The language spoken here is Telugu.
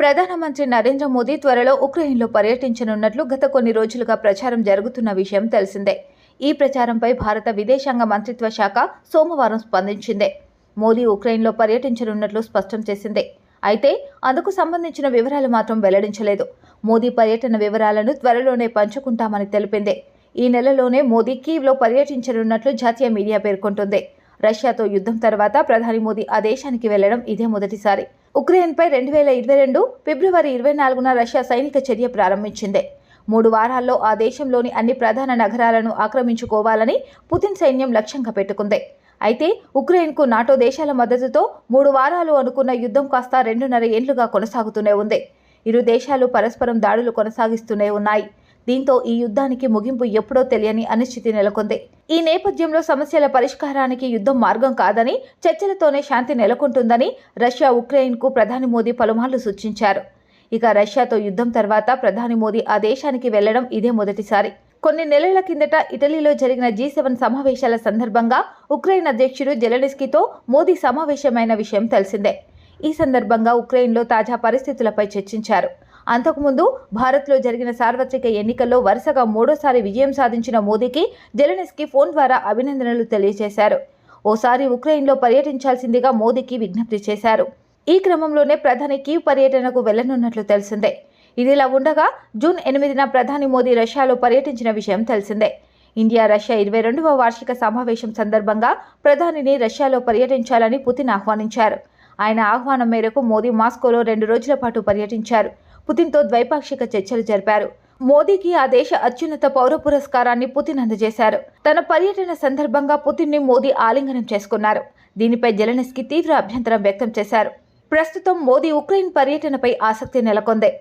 ప్రధానమంత్రి నరేంద్ర మోదీ త్వరలో ఉక్రెయిన్లో పర్యటించనున్నట్లు గత కొన్ని రోజులుగా ప్రచారం జరుగుతున్న విషయం తెలిసిందే. ఈ ప్రచారంపై భారత విదేశాంగ మంత్రిత్వ శాఖ సోమవారం స్పందించింది. మోదీ ఉక్రెయిన్లో పర్యటించనున్నట్లు స్పష్టం చేసింది. అయితే అందుకు సంబంధించిన వివరాలు మాత్రం వెల్లడించలేదు. మోదీ పర్యటన వివరాలను త్వరలోనే పంచుకుంటామని తెలిపింది. ఈ నెలలోనే మోదీ కీవ్లో పర్యటించనున్నట్లు జాతీయ మీడియా పేర్కొంటుంది. రష్యాతో యుద్ధం తర్వాత ప్రధాని మోదీ ఆ దేశానికి వెళ్ళడం ఇదే మొదటిసారి. ఉక్రెయిన్పై రెండు వేల ఇరవై రెండు ఫిబ్రవరి ఇరవై నాలుగున రష్యా సైనిక చర్య ప్రారంభించింది. మూడు వారాల్లో ఆ దేశంలోని అన్ని ప్రధాన నగరాలను ఆక్రమించుకోవాలని పుతిన్ సైన్యం లక్ష్యంగా పెట్టుకుంది. అయితే ఉక్రెయిన్కు నాటో దేశాల మద్దతుతో మూడు వారాలు అనుకున్న యుద్ధం కాస్త రెండున్నర ఏండ్లుగా కొనసాగుతూనే ఉంది. ఇరు దేశాలు పరస్పరం దాడులు కొనసాగిస్తూనే ఉన్నాయి. దీంతో ఈ యుద్ధానికి ముగింపు ఎప్పుడో తెలియని అనిశ్చితి నెలకొంది. ఈ నేపథ్యంలో సమస్యల పరిష్కారానికి యుద్ధం మార్గం కాదని చర్చలతోనే శాంతి నెలకొంటుందని రష్యా ఉక్రెయిన్కు ప్రధాని మోదీ పలుమార్లు సూచించారు. ఇక రష్యాతో యుద్ధం తర్వాత ప్రధాని మోదీ ఆ దేశానికి వెళ్ళడం ఇదే మొదటిసారి. కొన్ని నెలల కిందట ఇటలీలో జరిగిన జీ సెవెన్ సమావేశాల సందర్భంగా ఉక్రెయిన్ అధ్యక్షుడు జెలెనిస్కీతో మోదీ సమావేశమైన విషయం తెలిసిందే. ఈ సందర్భంగా ఉక్రెయిన్లో తాజా పరిస్థితులపై చర్చించారు. అంతకుముందు భారత్లో జరిగిన సార్వత్రిక ఎన్నికల్లో వరుసగా మూడోసారి విజయం సాధించిన మోదీకి జెలెనిస్కీ ఫోన్ ద్వారా అభినందనలు తెలియజేశారు. ఓసారి ఉక్రెయిన్లో పర్యటించాల్సిందిగా మోదీకి విజ్ఞప్తి చేశారు. ఈ క్రమంలోనే ప్రధాని కీవ్ పర్యటనకు వెళ్ళనున్నట్లు తెలిసిందే. ఇదిలా ఉండగా జూన్ ఎనిమిదిన ప్రధాని మోదీ రష్యాలో పర్యటించిన విషయం తెలిసిందే. ఇండియా రష్యా ఇరవై రెండవ వార్షిక సమావేశం సందర్భంగా ప్రధానిని రష్యాలో పర్యటించాలని పుతిన్ ఆహ్వానించారు. ఆయన ఆహ్వానం మేరకు మోదీ మాస్కోలో రెండు రోజుల పాటు పర్యటించారు. పుతిన్తో ద్వైపాక్షిక చర్చలు జరిపారు. మోదీకి ఆ దేశ అత్యున్నత పౌర పురస్కారాన్ని పుతిన్ అందజేశారు. తన పర్యటన సందర్భంగా పుతిన్ని మోదీ ఆలింగనం చేసుకున్నారు. దీనిపై జెలెనిస్కీ తీవ్ర అభ్యంతరం వ్యక్తం చేశారు. ప్రస్తుతం మోదీ ఉక్రెయిన్ పర్యటనపై ఆసక్తి నెలకొంది.